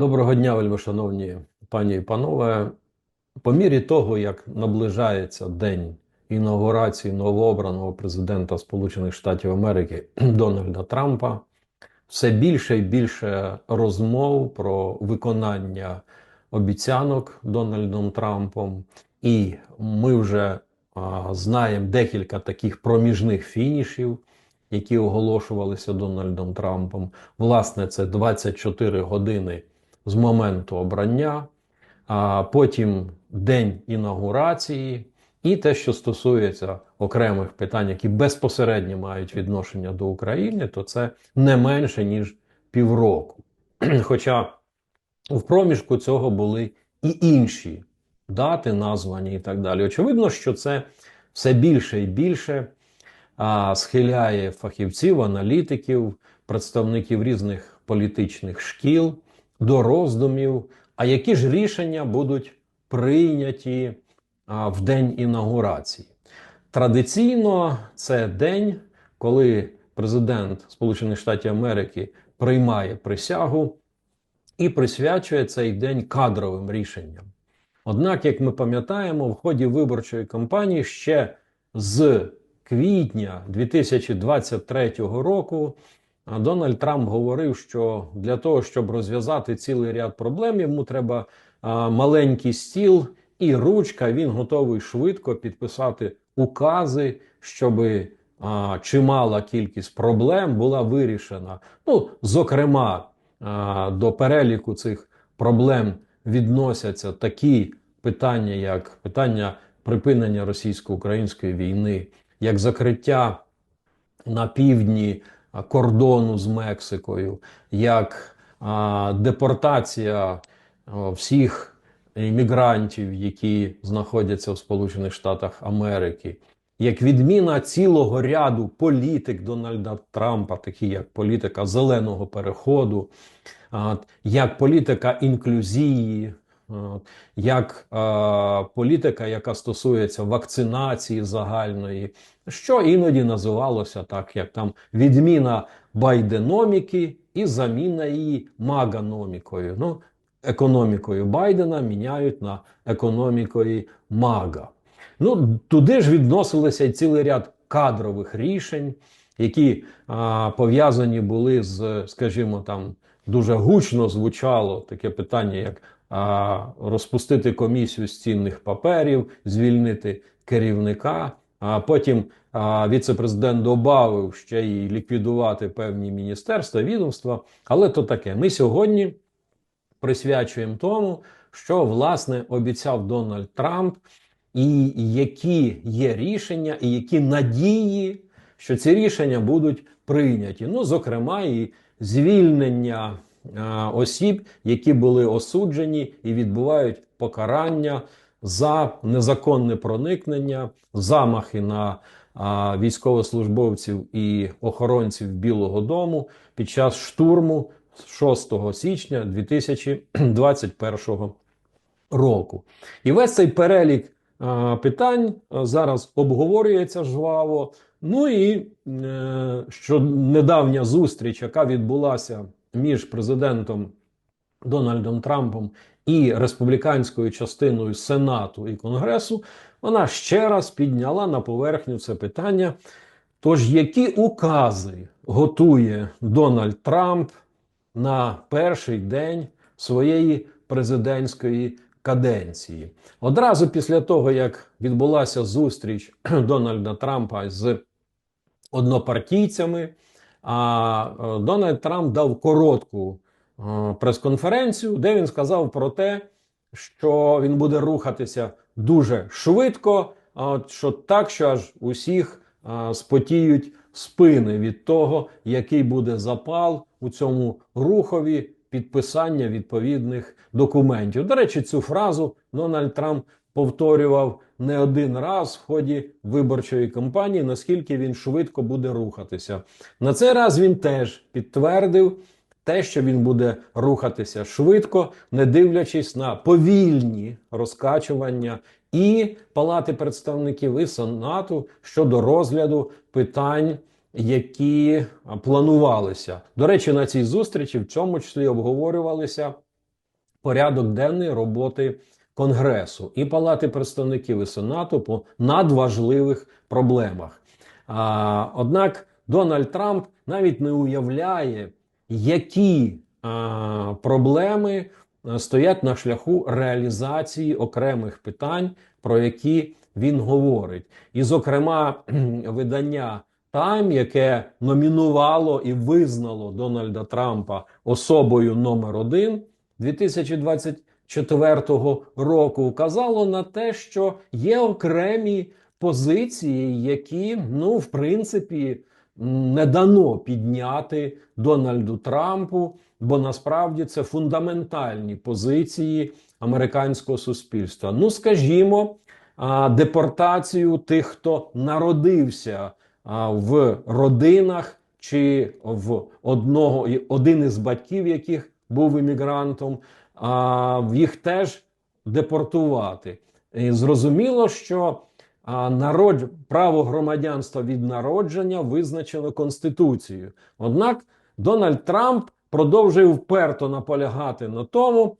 Доброго дня, вельмишановні пані і панове. По мірі того, як наближається день інаугурації новообраного президента Сполучених Штатів Америки Дональда Трампа, все більше і більше розмов про виконання обіцянок Дональдом Трампом, і ми вже а, знаємо декілька таких проміжних фінішів, які оголошувалися Дональдом Трампом. Власне, це 24 години з моменту обрання, а потім день інаугурації, і те, що стосується окремих питань, які безпосередньо мають відношення до України, то це не менше ніж півроку. Хоча в проміжку цього були і інші дати, названі і так далі. Очевидно, що це все більше і більше схиляє фахівців, аналітиків, представників різних політичних шкіл до роздумів, а які ж рішення будуть прийняті в день інаугурації. Традиційно це день, коли президент Сполучених Штатів Америки приймає присягу і присвячує цей день кадровим рішенням. Однак, як ми пам'ятаємо, в ході виборчої кампанії ще з квітня 2023 року Дональд Трамп говорив, що для того, щоб розв'язати цілий ряд проблем, йому треба маленький стіл і ручка. Він готовий швидко підписати укази, щоб чимала кількість проблем була вирішена. Ну, зокрема, до переліку цих проблем відносяться такі питання, як питання припинення російсько-української війни, як закриття на півдні кордону з Мексикою, як депортація всіх іммігрантів, які знаходяться в Сполучених Штатах Америки, як відміна цілого ряду політик Дональда Трампа, такі як політика зеленого переходу, як політика інклюзії. Як е, політика, яка стосується вакцинації загальної, що іноді називалося так, як там відміна байденоміки і заміна її маганомікою. Ну, економікою Байдена міняють на економікою Мага. Ну, туди ж відносилися й цілий ряд кадрових рішень, які а, пов'язані були з, скажімо, там дуже гучно звучало таке питання, як розпустити комісію з цінних паперів, звільнити керівника. А потім віце-президент додав ще й ліквідувати певні міністерства, відомства. Але то таке. Ми сьогодні присвячуємо тому, що власне обіцяв Дональд Трамп, і які є рішення, і які надії, що ці рішення будуть прийняті. Ну, зокрема, і звільнення осіб, які були осуджені і відбувають покарання за незаконне проникнення, замахи на військовослужбовців і охоронців Білого Дому під час штурму 6 січня 2021 року. І весь цей перелік питань зараз обговорюється жваво. Ну і е, що недавня зустріч, яка відбулася між президентом Дональдом Трампом і республіканською частиною Сенату і Конгресу, вона ще раз підняла на поверхню це питання. Тож, які укази готує Дональд Трамп на перший день своєї президентської каденції? Одразу після того, як відбулася зустріч Дональда Трампа з однопартійцями, а е, Дональд Трамп дав коротку е, прес-конференцію, де він сказав про те, що він буде рухатися дуже швидко, що так, що аж усіх спотіють спини від того, який буде запал у цьому рухові підписання відповідних документів. До речі, цю фразу Дональд Трамп повторював не один раз в ході виборчої кампанії, наскільки він швидко буде рухатися. На цей раз він теж підтвердив те, що він буде рухатися швидко, не дивлячись на повільні розкачування і Палати представників і Сенату щодо розгляду питань. Які планувалися. До речі, на цій зустрічі в цьому числі обговорювалися порядок денний роботи Конгресу і Палати представників і Сенату по надважливих проблемах. А, однак Дональд Трамп навіть не уявляє, які а, проблеми стоять на шляху реалізації окремих питань, про які він говорить. І, зокрема, видання Time, яке номінувало і визнало Дональда Трампа особою номер один 2024 року, вказало на те, що є окремі позиції, які, ну, в принципі, не дано підняти Дональду Трампу, бо насправді це фундаментальні позиції американського суспільства. Ну, скажімо, депортацію тих, хто народився в родинах чи в одного один із батьків, яких був іммігрантом, а, їх теж депортувати. І зрозуміло, що народ... право громадянства від народження визначено Конституцією. Однак Дональд Трамп продовжує вперто наполягати на тому,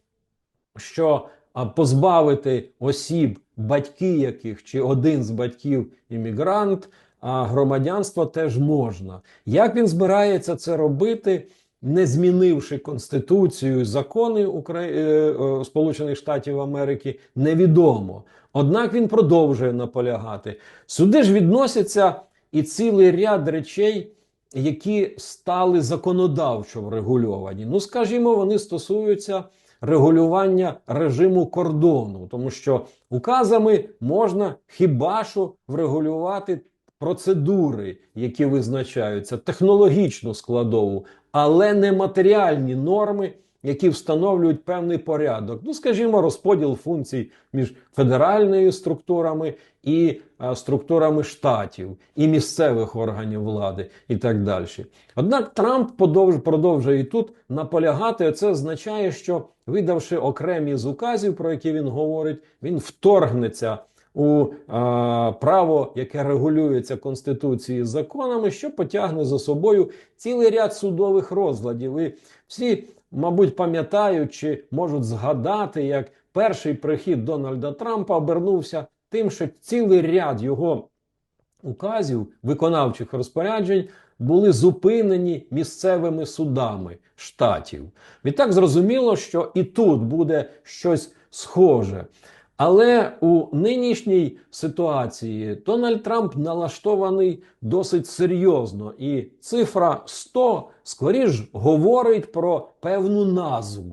що позбавити осіб, батьки яких чи один з батьків іммігрант, а громадянства теж можна. Як він збирається це робити, не змінивши конституцію, закони Укра... е, е, Сполучених Штатів Америки, невідомо. Однак він продовжує наполягати. Сюди ж відносяться і цілий ряд речей, які стали законодавчо врегульовані. Ну, скажімо, вони стосуються регулювання режиму кордону, тому що указами можна хіба що врегулювати процедури, які визначаються, технологічну складову, але не матеріальні норми, які встановлюють певний порядок. Ну, скажімо, розподіл функцій між федеральними структурами і а, структурами штатів і місцевих органів влади, і так далі. Однак Трамп продовжує тут наполягати. Це означає, що видавши окремі з указів, про які він говорить, він вторгнеться у а, право, яке регулюється Конституцією законами, що потягне за собою цілий ряд судових розладів. І всі, мабуть, пам'ятають чи можуть згадати, як перший прихід Дональда Трампа обернувся тим, що цілий ряд його указів, виконавчих розпоряджень були зупинені місцевими судами штатів. Відтак зрозуміло, що і тут буде щось схоже. Але у нинішній ситуації Дональд Трамп налаштований досить серйозно, і цифра 100 скоріш говорить про певну назву,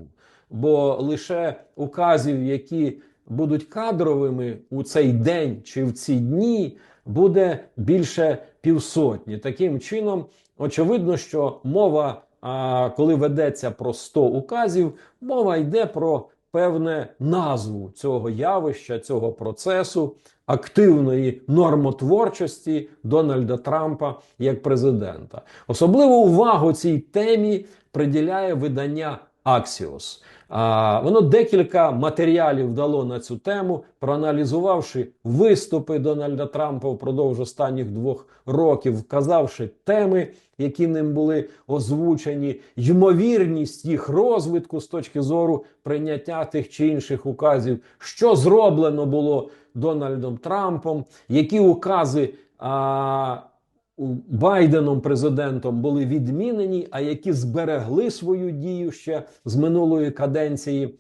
бо лише указів, які будуть кадровими у цей день чи в ці дні, буде більше півсотні. Таким чином, очевидно, що мова, коли ведеться про 100 указів, мова йде про певне назву цього явища, цього процесу активної нормотворчості Дональда Трампа як президента. Особливу увагу цій темі приділяє видання Axios. А, воно декілька матеріалів дало на цю тему, проаналізувавши виступи Дональда Трампа впродовж останніх двох років, вказавши теми, які ним були озвучені, ймовірність їх розвитку з точки зору прийняття тих чи інших указів, що зроблено було Дональдом Трампом, які укази. Байденом президентом були відмінені, а які зберегли свою дію ще з минулої каденції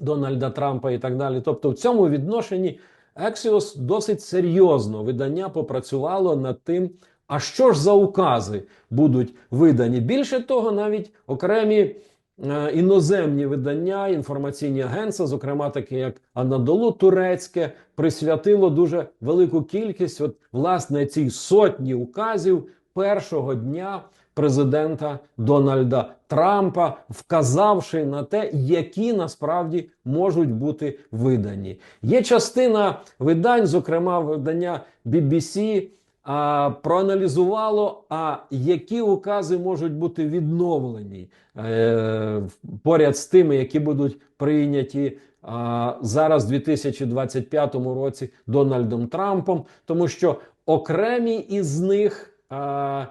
Дональда Трампа і так далі. Тобто, в цьому відношенні Axios досить серйозно видання попрацювало над тим, а що ж за укази будуть видані. Більше того, навіть окремі іноземні видання, інформаційні агентства, зокрема таке як Анадолу Турецьке, присвятило дуже велику кількість, от власне цій сотні указів першого дня президента Дональда Трампа, вказавши на те, які насправді можуть бути видані. Є частина видань, зокрема видання BBC, а, проаналізувало, а які укази можуть бути відновлені е, поряд з тими, які будуть прийняті а, зараз, в 2025 році, Дональдом Трампом, тому що окремі із них. А,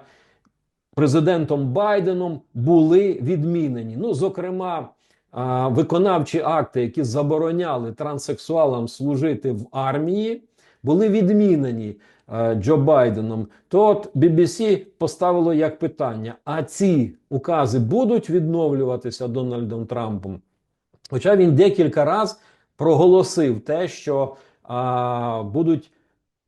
Президентом Байденом були відмінені. Ну, зокрема, виконавчі акти, які забороняли транссексуалам служити в армії, були відмінені Джо Байденом, то от BBC поставило як питання: а ці укази будуть відновлюватися Дональдом Трампом? Хоча він декілька разів проголосив те, що а, будуть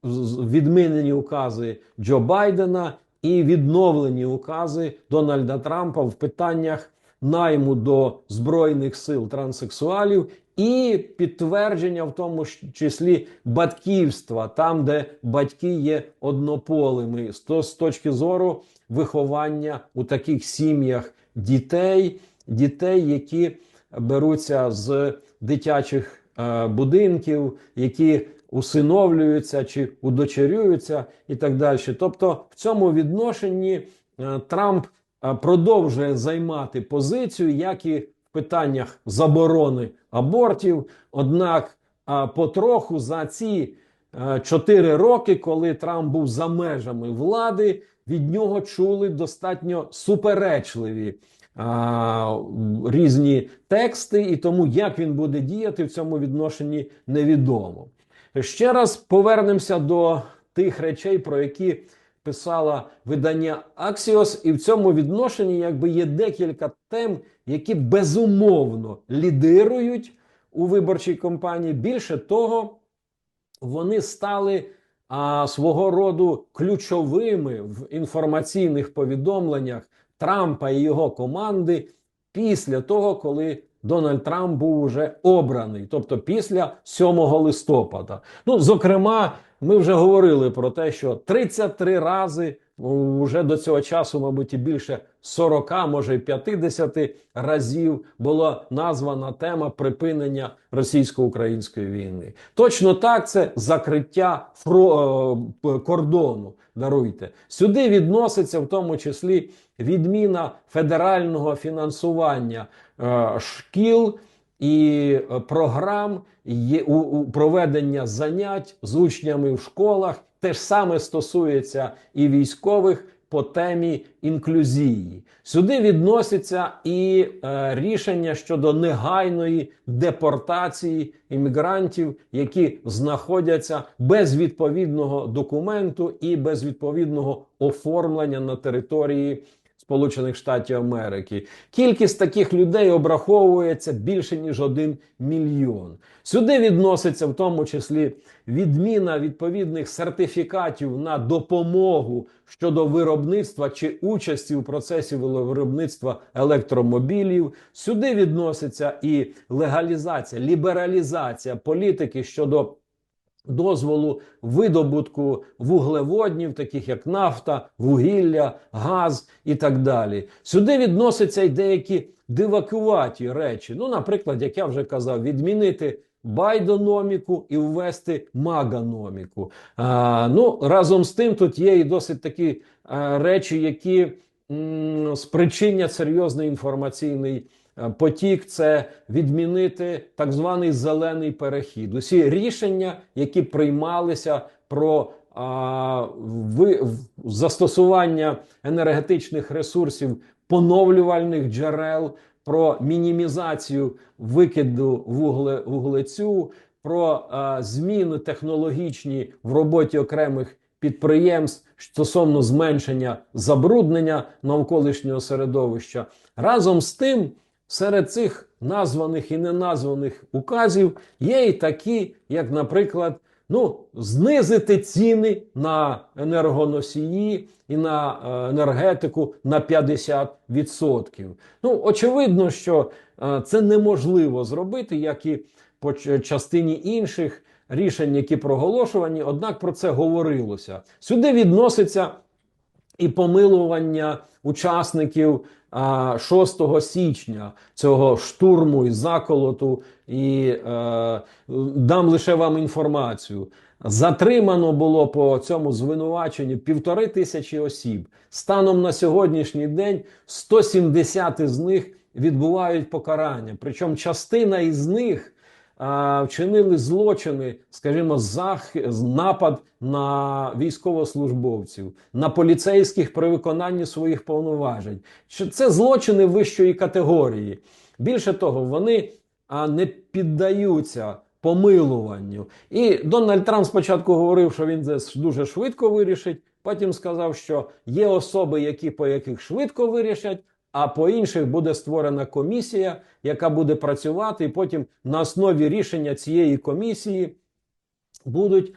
відмінені укази Джо Байдена і відновлені укази Дональда Трампа в питаннях найму до збройних сил транссексуалів і підтвердження, в тому числі батьківства, там, де батьки є однополими, то- з точки зору виховання у таких сім'ях дітей, дітей, які беруться з дитячих е, будинків, які усиновлюються чи удочерюються, і так далі. Тобто, в цьому відношенні е, Трамп е, продовжує займати позицію, як і питаннях заборони абортів. Однак, потроху за ці е, чотири роки, коли Трамп був за межами влади, від нього чули достатньо суперечливі різні тексти, і тому як він буде діяти в цьому відношенні невідомо. Ще раз повернемося до тих речей, про які писала видання Axios, і в цьому відношенні якби є декілька тем, які безумовно лідирують у виборчій кампанії. Більше того, вони стали а, свого роду ключовими в інформаційних повідомленнях Трампа і його команди після того, коли Дональд Трамп був уже обраний, тобто після 7 листопада. Ну, зокрема, ми вже говорили про те, що 33 рази вже до цього часу, мабуть, і більше 40, може й 50 разів була названа тема припинення російсько-української війни. Точно так, це закриття фро... е, кордону. Даруйте сюди відноситься в тому числі відміна федерального фінансування е, шкіл і е, програм є у, проведення занять з учнями в школах. Те ж саме стосується і військових по темі інклюзії. Сюди відноситься і е, рішення щодо негайної депортації іммігрантів, які знаходяться без відповідного документу і без відповідного оформлення на території Сполучених Штатів Америки. Кількість таких людей обраховується більше ніж один мільйон. Сюди відноситься в тому числі відміна відповідних сертифікатів на допомогу щодо виробництва чи участі у процесі виробництва електромобілів. Сюди відноситься і легалізація, лібералізація політики щодо дозволу видобутку вуглеводнів, таких як нафта, вугілля, газ і так далі. Сюди відносяться й деякі дивакуваті речі. Ну, наприклад, як я вже казав, відмінити. Байдономіку і ввести маганоміку. А, ну, разом з тим, тут є і досить такі а, речі, які м, спричинять серйозний інформаційний потік. Це відмінити так званий зелений перехід. Усі рішення, які приймалися про а, ви, застосування енергетичних ресурсів поновлювальних джерел про мінімізацію викиду вугле, вуглецю, про е, зміни технологічні в роботі окремих підприємств стосовно зменшення забруднення навколишнього середовища. Разом з тим, серед цих названих і неназваних указів є і такі, як, наприклад, ну, знизити ціни на енергоносії і на е, енергетику на 50%. Ну, очевидно, що е, це неможливо зробити, як і по частині інших рішень, які проголошувані, однак про це говорилося. Сюди відноситься і помилування учасників 6 січня цього штурму і заколоту. І е, дам лише вам інформацію. Затримано було по цьому звинуваченню півтори тисячі осіб. Станом на сьогоднішній день 170 з них відбувають покарання. Причому частина із них вчинили злочини, скажімо, зах... напад на військовослужбовців, на поліцейських при виконанні своїх повноважень. Що це злочини вищої категорії. Більше того, вони не піддаються помилуванню. І Дональд Трамп спочатку говорив, що він це дуже швидко вирішить. Потім сказав, що є особи, які по яких швидко вирішать, а по інших буде створена комісія, яка буде працювати, і потім на основі рішення цієї комісії будуть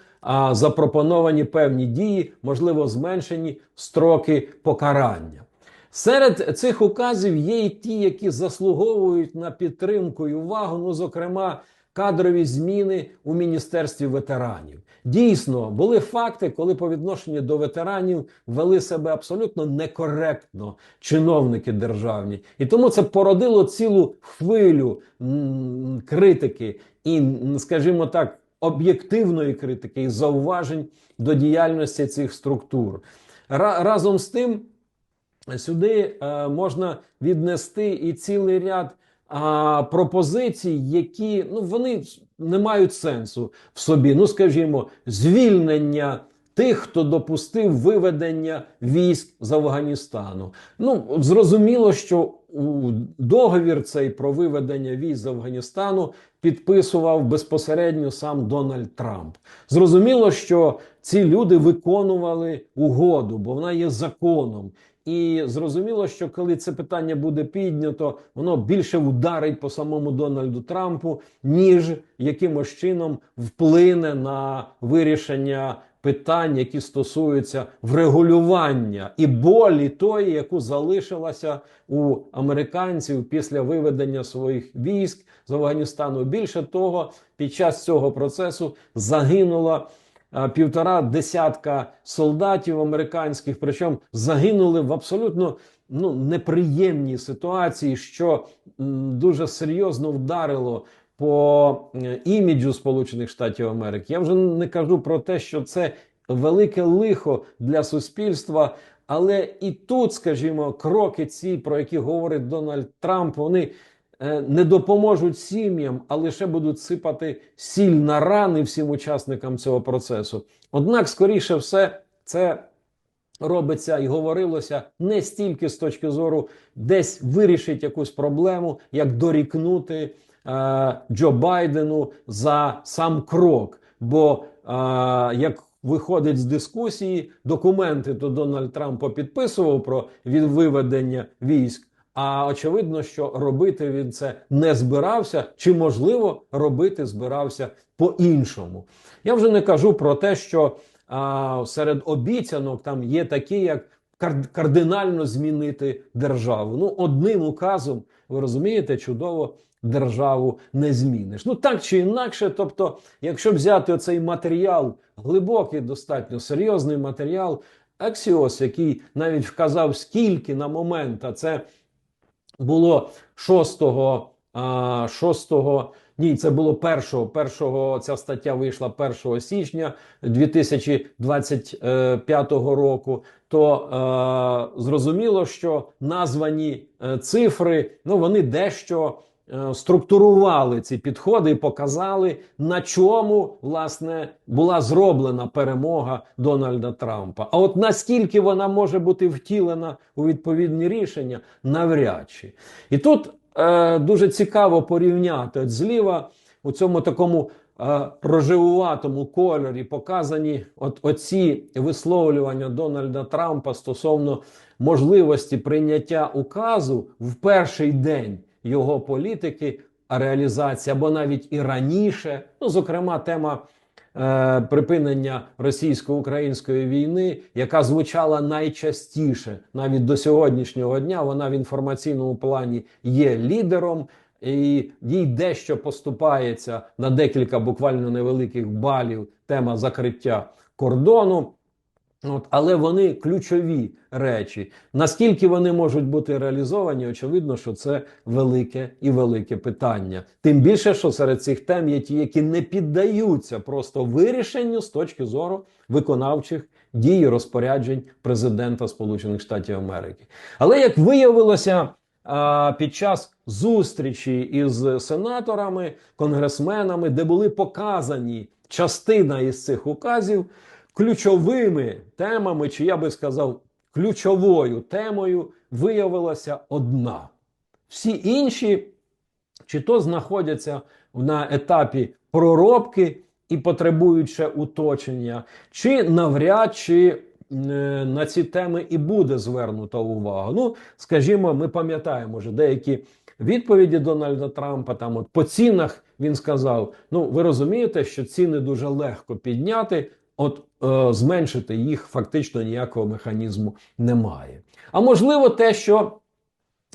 запропоновані певні дії, можливо, зменшені строки покарання. Серед цих указів є і ті, які заслуговують на підтримку і увагу, ну, зокрема, кадрові зміни у міністерстві ветеранів. Дійсно, були факти, коли по відношенню до ветеранів вели себе абсолютно некоректно чиновники державні, і тому це породило цілу хвилю критики і, скажімо так, об'єктивної критики і зауважень до діяльності цих структур. Разом з тим. Сюди е, можна віднести і цілий ряд а, пропозицій, які ну вони не мають сенсу в собі. Ну, скажімо, звільнення тих, хто допустив виведення військ з Афганістану. Ну, зрозуміло, що у договір цей про виведення військ з Афганістану підписував безпосередньо сам Дональд Трамп. Зрозуміло, що ці люди виконували угоду, бо вона є законом. І зрозуміло, що коли це питання буде піднято, воно більше ударить по самому Дональду Трампу, ніж якимось чином вплине на вирішення питань, які стосуються врегулювання і болі тої, яку залишилася у американців після виведення своїх військ з Афганістану. Більше того, під час цього процесу загинула півтора десятка солдатів американських, причому загинули в абсолютно ну, неприємній ситуації, що дуже серйозно вдарило по е, іміджу Сполучених Штатів Америки. Я вже не кажу про те, що це велике лихо для суспільства. Але і тут, скажімо, кроки ці, про які говорить Дональд Трамп, вони е, не допоможуть сім'ям, а лише будуть сипати сіль на рани всім учасникам цього процесу. Однак, скоріше все, це робиться і говорилося не стільки з точки зору десь вирішить якусь проблему, як дорікнути е, Джо Байдену за сам крок. Бо е, як виходить з дискусії, документи то Дональд Трамп підписував про виведення військ. А очевидно, що робити він це не збирався, чи можливо робити збирався по-іншому. Я вже не кажу про те, що а, серед обіцянок там є такі, як кар- кардинально змінити державу. Ну, одним указом, ви розумієте, чудово державу не зміниш. Ну так чи інакше, тобто, якщо взяти оцей матеріал, глибокий, достатньо серйозний матеріал, Аксіос, який навіть вказав, скільки на момент, а це було 6, а, 6 ні, це було 1, 1 ця стаття вийшла 1 січня 2025 року. То е, зрозуміло, що названі е, цифри, ну вони дещо структурували ці підходи і показали, на чому власне була зроблена перемога Дональда Трампа. А от наскільки вона може бути втілена у відповідні рішення, навряд чи. І тут е, дуже цікаво порівняти от зліва у цьому такому е, проживуватому кольорі показані от оці висловлювання Дональда Трампа стосовно можливості прийняття указу в перший день його політики, реалізація або навіть і раніше, ну зокрема, тема. е, Припинення російсько-української війни, яка звучала найчастіше навіть до сьогоднішнього дня, вона в інформаційному плані є лідером, і їй дещо поступається на декілька буквально невеликих балів тема закриття кордону. От, але вони ключові речі. Наскільки вони можуть бути реалізовані, очевидно, що це велике і велике питання. Тим більше, що серед цих тем є ті, які не піддаються просто вирішенню з точки зору виконавчих дій розпоряджень президента Сполучених Штатів Америки. Але як виявилося, під час зустрічі із сенаторами, конгресменами, де були показані частина із цих указів ключовими темами, чи я би сказав, ключовою темою виявилася одна. Всі інші, чи то знаходяться на етапі проробки і потребують ще уточнення, чи навряд чи е, на ці теми і буде звернута увага. Ну, скажімо, ми пам'ятаємо вже деякі відповіді Дональда Трампа. Там, от по цінах він сказав: ну, ви розумієте, що ціни дуже легко підняти. От е, зменшити їх фактично ніякого механізму немає. А можливо, те, що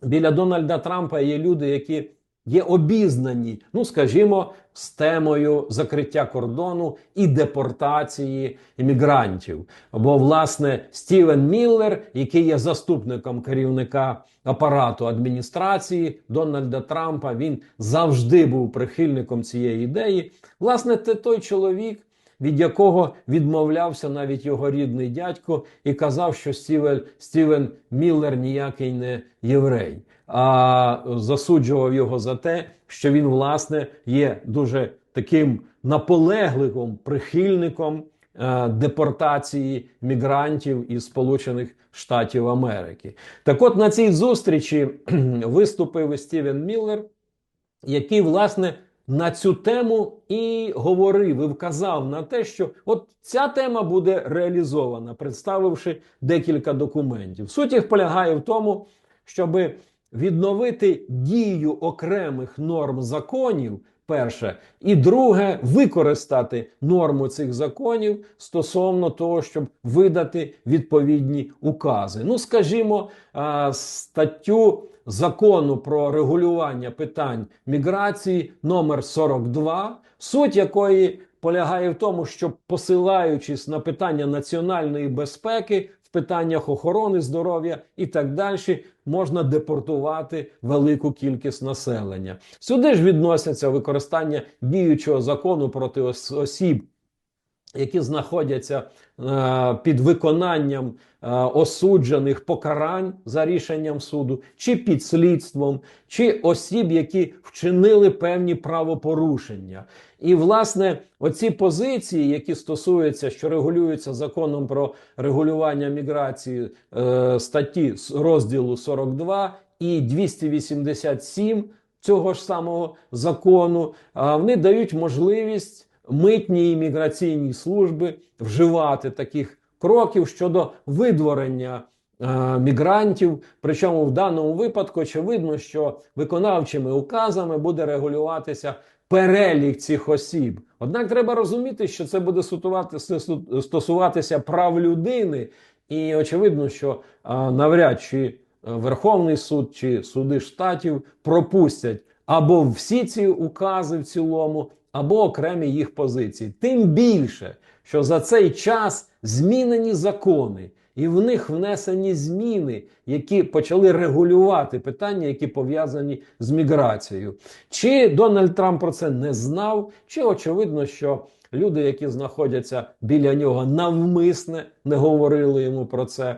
біля Дональда Трампа є люди, які є обізнані, ну скажімо, з темою закриття кордону і депортації іммігрантів. Бо, власне, Стівен Міллер, який є заступником керівника апарату адміністрації Дональда Трампа, він завжди був прихильником цієї ідеї. Власне, це той чоловік. Від якого відмовлявся навіть його рідний дядько і казав, що Стівен, Стівен Міллер ніякий не єврей, а засуджував його за те, що він, власне, є дуже таким наполегливим прихильником е, депортації мігрантів із Сполучених Штатів Америки. Так, от на цій зустрічі виступив Стівен Міллер, який, власне, на цю тему і говорив і вказав на те, що от ця тема буде реалізована, представивши декілька документів. Суть їх полягає в тому, щоб відновити дію окремих норм законів. Перше, і друге, використати норму цих законів стосовно того, щоб видати відповідні укази. Ну, скажімо, статтю закону про регулювання питань міграції номер 42, суть якої полягає в тому, що посилаючись на питання національної безпеки, в питаннях охорони здоров'я і так далі, можна депортувати велику кількість населення. Сюди ж відносяться використання діючого закону проти осіб. Які знаходяться е, під виконанням е, осуджених покарань за рішенням суду, чи під слідством, чи осіб, які вчинили певні правопорушення. І, власне, оці позиції, які стосуються, що регулюються законом про регулювання міграції е, статті розділу 42 і 287 цього ж самого закону, е, вони дають можливість митні і міграційні служби вживати таких кроків щодо видворення е, мігрантів. Причому в даному випадку очевидно, що виконавчими указами буде регулюватися перелік цих осіб. Однак треба розуміти, що це буде стосуватися прав людини, і очевидно, що е, навряд чи Верховний суд чи суди штатів пропустять або всі ці укази в цілому, або окремі їх позиції. Тим більше, що за цей час змінені закони, і в них внесені зміни, які почали регулювати питання, які пов'язані з міграцією. Чи Дональд Трамп про це не знав, чи очевидно, що люди, які знаходяться біля нього, навмисне не говорили йому про це.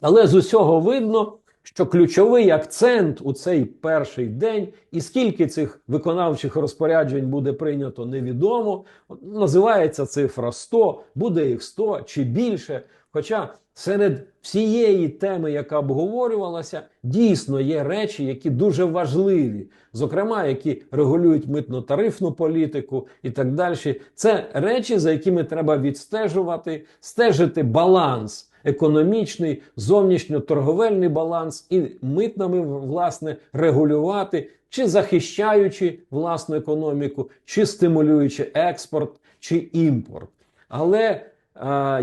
Але з усього видно, що ключовий акцент у цей перший день, і скільки цих виконавчих розпоряджень буде прийнято, невідомо. Називається цифра 100, буде їх 100 чи більше. Хоча серед всієї теми, яка обговорювалася, дійсно є речі, які дуже важливі, зокрема, які регулюють митно-тарифну політику і так далі. Це речі, за якими треба відстежувати, стежити баланс економічний, зовнішньоторговельний баланс і митними власне регулювати, чи захищаючи власну економіку, чи стимулюючи експорт чи імпорт. Але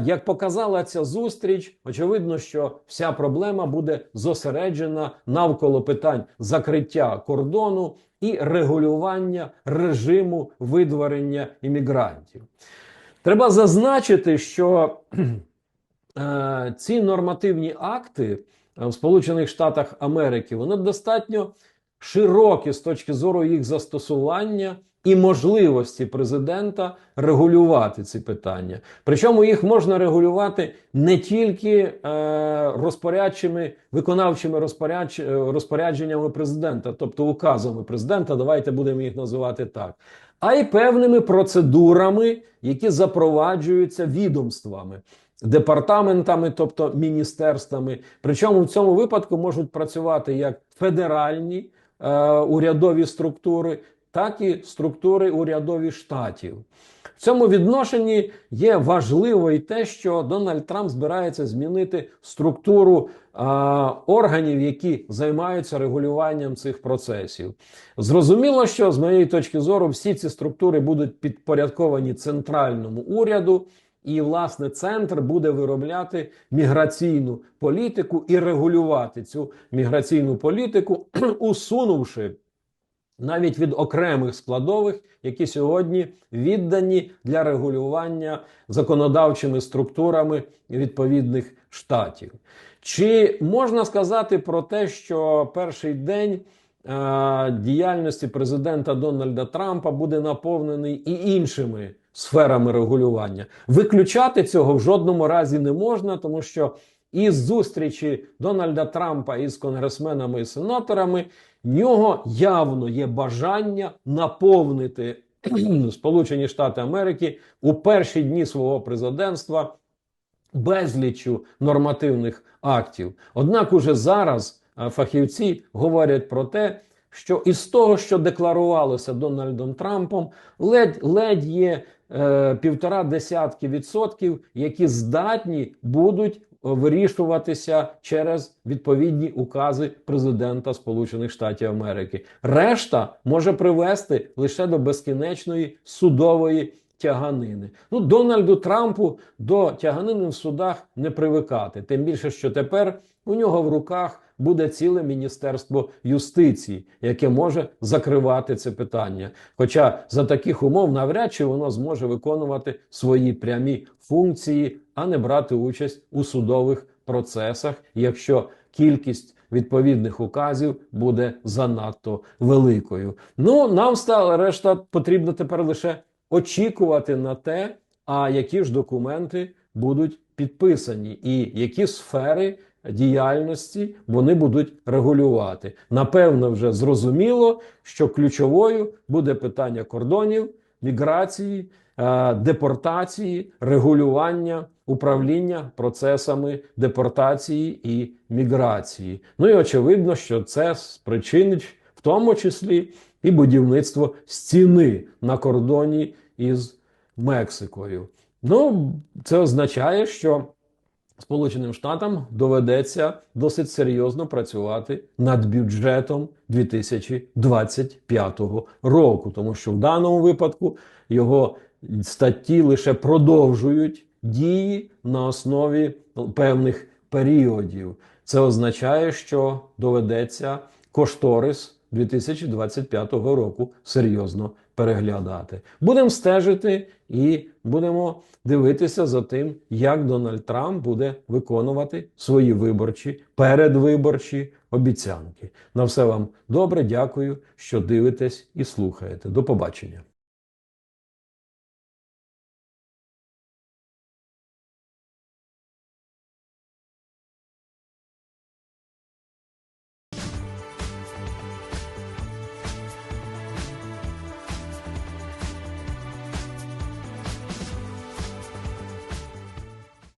як показала ця зустріч, очевидно, що вся проблема буде зосереджена навколо питань закриття кордону і регулювання режиму видворення іммігрантів. Треба зазначити, що ці нормативні акти е, в Сполучених Штатах Америки вони достатньо широкі з точки зору їх застосування і можливості президента регулювати ці питання. Причому їх можна регулювати не тільки е, розпорядчими виконавчими розпорядч, е, розпорядженнями президента, тобто указами президента, давайте будемо їх називати так, а й певними процедурами, які запроваджуються відомствами. Департаментами, тобто міністерствами, причому в цьому випадку можуть працювати як федеральні е, урядові структури, так і структури урядові штатів. В цьому відношенні є важливо і те, що Дональд Трамп збирається змінити структуру а, органів, які займаються регулюванням цих процесів. Зрозуміло, що з моєї точки зору всі ці структури будуть підпорядковані центральному уряду. І, власне, центр буде виробляти міграційну політику і регулювати цю міграційну політику, усунувши навіть від окремих складових, які сьогодні віддані для регулювання законодавчими структурами відповідних штатів. Чи можна сказати про те, що перший день е діяльності президента Дональда Трампа буде наповнений і іншими сферами регулювання? Виключати цього в жодному разі не можна, тому що із зустрічі Дональда Трампа із конгресменами і сенаторами в нього явно є бажання наповнити Сполучені Штати Америки у перші дні свого президентства безліччю нормативних актів. Однак уже зараз фахівці говорять про те, що із того, що декларувалося Дональдом Трампом, ледь ледь є е, півтора десятки відсотків, які здатні будуть вирішуватися через відповідні укази президента Сполучених Штатів Америки. Решта може привести лише до безкінечної судової тяганини. Ну, Дональду Трампу до тяганини в судах не привикати. Тим більше, що тепер у нього в руках буде ціле міністерство юстиції, яке може закривати це питання. Хоча за таких умов навряд чи воно зможе виконувати свої прямі функції, а не брати участь у судових процесах, якщо кількість відповідних указів буде занадто великою. Ну нам стало решта потрібно тепер лише очікувати на те, а які ж документи будуть підписані, і які сфери діяльності вони будуть регулювати. Напевно, вже зрозуміло, що ключовою буде питання кордонів, міграції, е, депортації, регулювання. Управління процесами депортації і міграції. Ну і очевидно, що це спричинить в тому числі і будівництво стіни на кордоні із Мексикою. Ну, це означає, що Сполученим Штатам доведеться досить серйозно працювати над бюджетом 2025 року, тому що в даному випадку його статті лише продовжують дії на основі певних періодів. Це означає, що доведеться кошторис 2025 року серйозно переглядати. Будемо стежити і будемо дивитися за тим, як Дональд Трамп буде виконувати свої виборчі передвиборчі обіцянки. На все вам добре. Дякую, що дивитесь і слухаєте. До побачення.